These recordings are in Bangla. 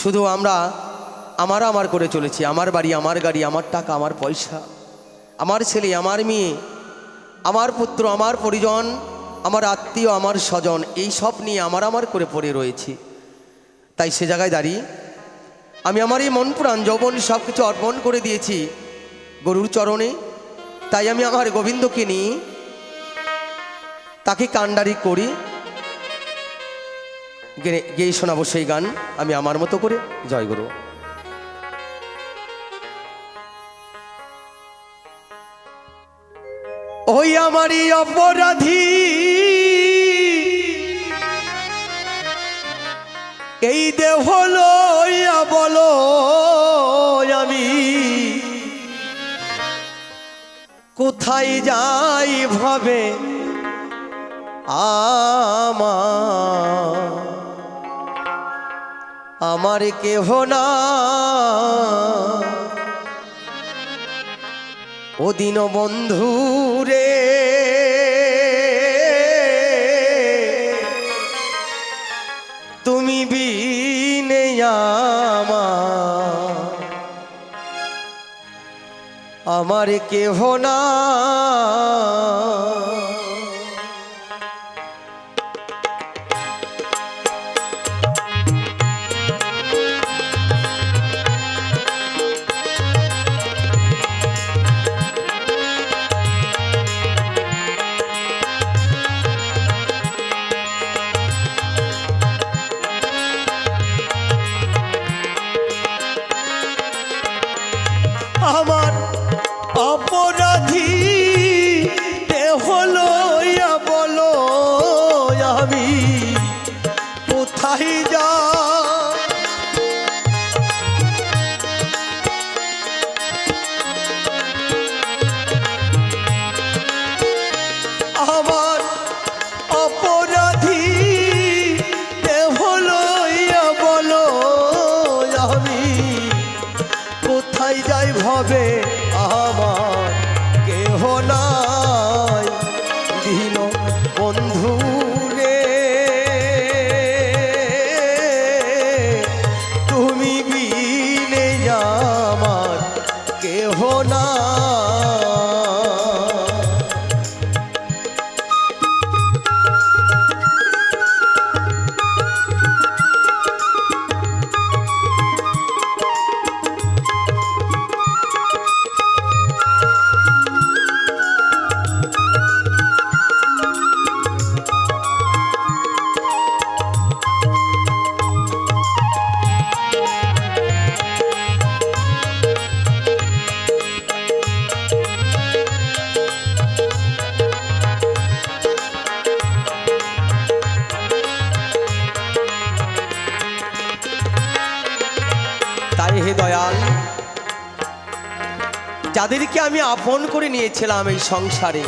শুধু আমরা আমার আমার করে চলেছি। আমার বাড়ি, আমার গাড়ি, আমার টাকা, আমার পয়সা। আমার ছেলে, আমার মেয়ে, আমার পুত্র, আমার পরিজন, আমার আত্মীয়, আমার স্বজন, এই সব নিয়ে আমার আমার করে পড়ে রয়েছি। তাই সে জায়গায় দাঁড়িয়ে আমি আমার এই মন প্রাণ, যৌবন সব কিছু অর্পণ করে দিয়েছি গরুর চরণে। তাই আমি আমার গোবিন্দকে নিয়ে তাকে কান্ডারি করি। গেয়ে শোনাবো সেই গান। আমি আমার মতো করে জয় গুরু। ওই আমারই অপরাধী। এই দেহ লইয়া বলো আমি, কোথায় যাই ভাবে আমার? আমার কেহ না। ও দিন বন্ধু রে তুমি বিনে আমার কেহ না। আমার অপরাধী যাদেরকে আমি আপন করে নিয়েছিলাম এই সংসারে।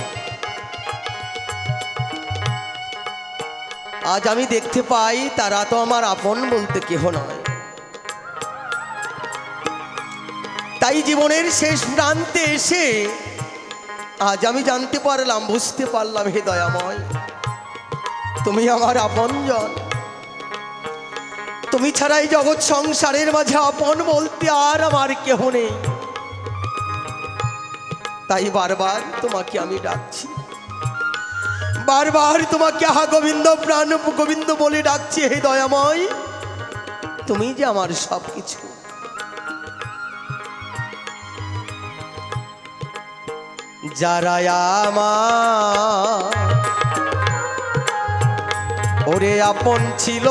আজ আমি দেখতে পাই তারা তো আমার আপন বলতে কেহ নয়। তাই জীবনের শেষ প্রান্তে এসে আজ আমি জানতে পারলাম, বুঝতে পারলাম, হে দয়াময়, তুমি আমার আপনজন। তুমি ছাড়াই জগৎ সংসারের মাঝে আপন বলতে আর আমার কেহ নেই। তাই বারবার তোমাকে আমি ডাকছি। বারবার তোমাকে আহা গোবিন্দ, প্রাণ গোবিন্দ বলে ডাকছি, হে দয়াময়। তুমি যে আমার সব কিছু যারা আমার ওরে আপন ছিল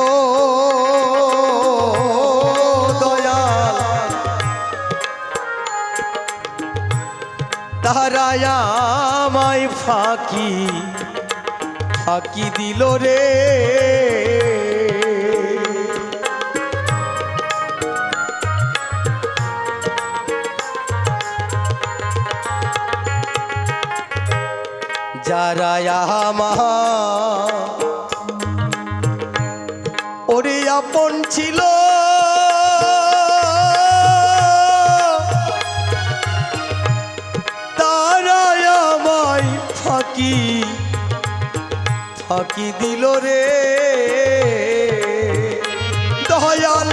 তারা আমায় ফাঁকি ফাঁকি দিল রে। যারা আমার দিল রে। দয়াল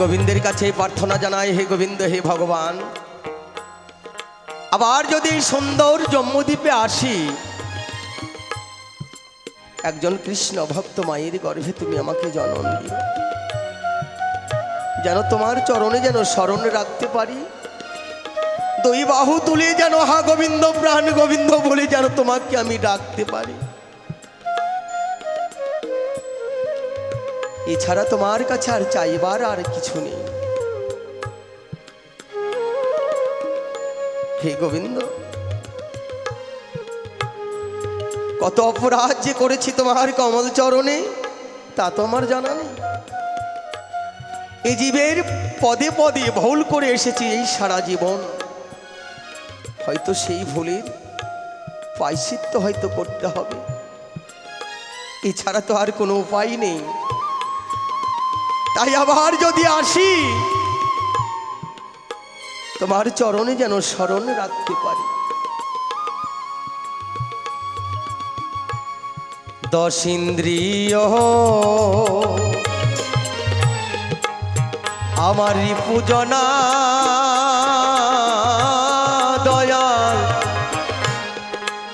গোবিন্দের কাছে প্রার্থনা জানাই, হে গোবিন্দ, হে ভগবান। আবার যদি সুন্দর জম্মুদ্বীপে আসি, একজন কৃষ্ণ ভক্ত মায়ের গর্ভে তুমি আমাকে জন্ম দিও। যেন তোমার চরণে যেন স্মরণ রাখতে পারি, দুই বাহু তুলে যেন হা গোবিন্দ প্রাণ গোবিন্দ বলে যেন তোমাকে আমি ডাকতে পারি। এছাড়া তোমার কাছে আর চাইবার আর কিছু নেই। হে গোবিন্দ, কত অপরাধ যে করেছি তোমার কমল চরণে, তা তো আমার জানা নেই। এই জীবের পদে পদে ভুল করে এসেছি এই সারা জীবন। হয়তো সেই ভুলের পাইসিত্য হয়তো করতে হবে। এছাড়া তো আর কোনো উপায় নেই। তাই আবার যদি আসি, তোমার চরণে যেন স্মরণ রাখতে পারি। দশ আমার পূজনা দয়াল,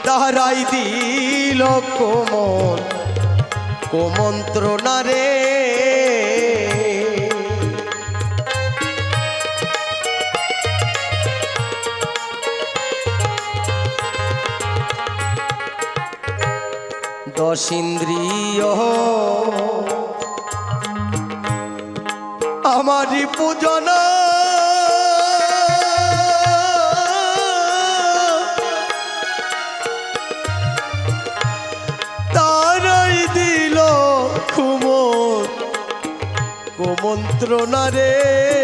তাহারাই দিল কোমল, কোমন্ত্রণা রে। দশ আমারই পূজনা। তারাই দিল খুমন কুমন্ত্রণা রে।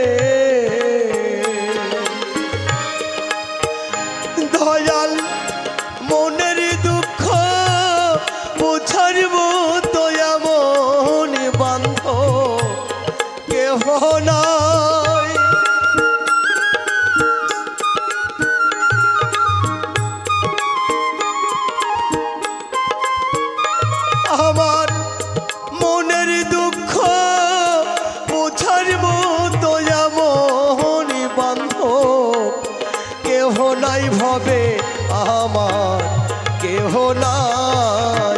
কেহ নাই ভবে আমার কেহ নাই।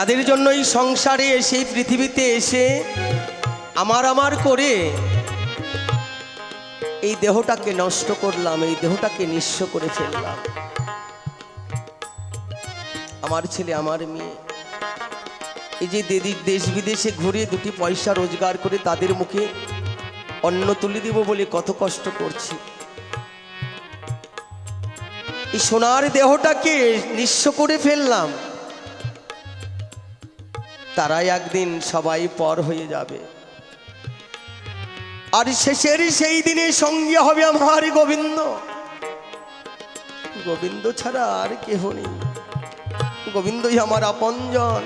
যাদের জন্য এই সংসারে এসে, পৃথিবীতে এসে আমার আমার করে এই দেহটাকে নষ্ট করলাম, এই দেহটাকে নিঃস্ব করে ফেললাম। আমার ছেলে, আমার মেয়ে, এই যে দেশ বিদেশে ঘুরে দুটি পয়সা রোজগার করে তাদের মুখে অন্ন তুলে দিব বলে কত কষ্ট করছি। এই সোনার দেহটাকে নিঃস্ব করে ফেললাম। তারাই একদিন সবাই পর হয়ে যাবে। আর শেষের সেই দিনে সঙ্গে হবে আমার গোবিন্দ। গোবিন্দ ছাড়া আর কেহ নেই। গোবিন্দই আমার আপনজন।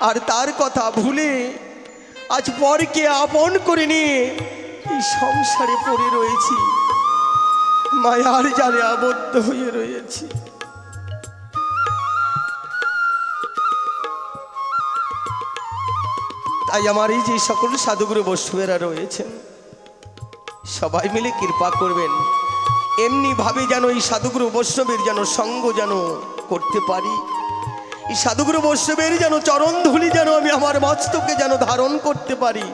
আর তার কথা ভুলে আজ পরকে আপন করে নিয়ে এই সংসারে পড়ে রয়েছি। মায়ার জালে আবদ্ধ হয়ে রয়েছি। তাই আমার এই যে সকল সাধুগুরু বৈষ্ণবেরা রয়েছেন, সবাই মিলে কৃপা করবেন। এমনি ভাবে যেন এই সাধুগুরু বৈষ্ণবের যেন সঙ্গ যেন করতে পারি। এই সাধুগুরু বৈষ্ণবের যেন চরণ ধুলি যেন আমি আমার মস্তকে যেন ধারণ করতে পারি।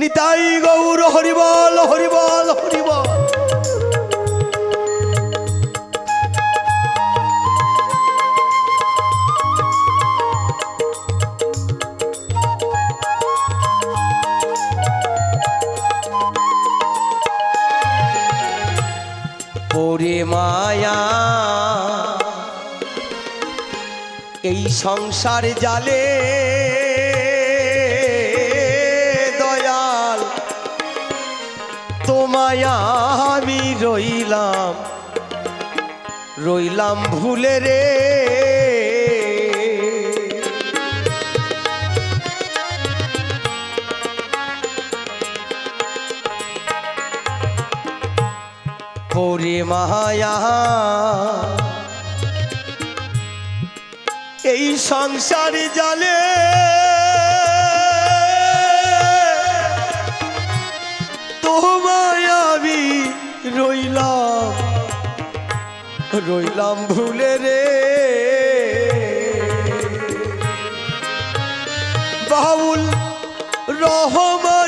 নিতাই গৌর হরিবল হরিবল হরিবল। ওরে মায়া। এই সংসার জালে দয়াল তোমায় আমি রইলাম রইলাম ভুলে রে। ওরে মায়া। এই সংসার জালে তোমায় আমি রইলাম রইলাম ভুলে রে। বাউল রহমানে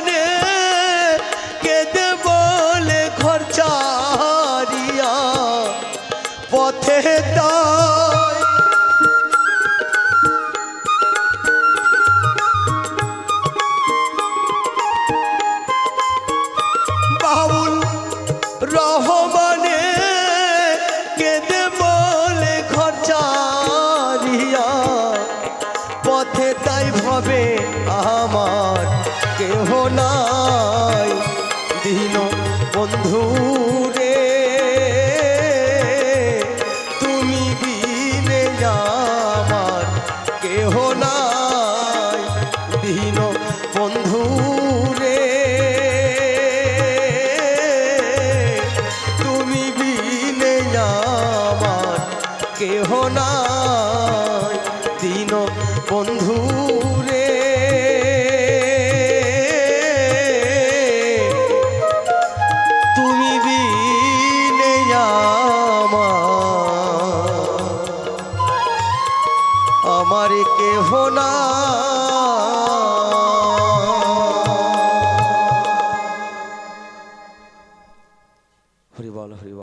পথে ভবে আমার কেহ নাই। দিন বন্ধু রে তুমি বিনে আমার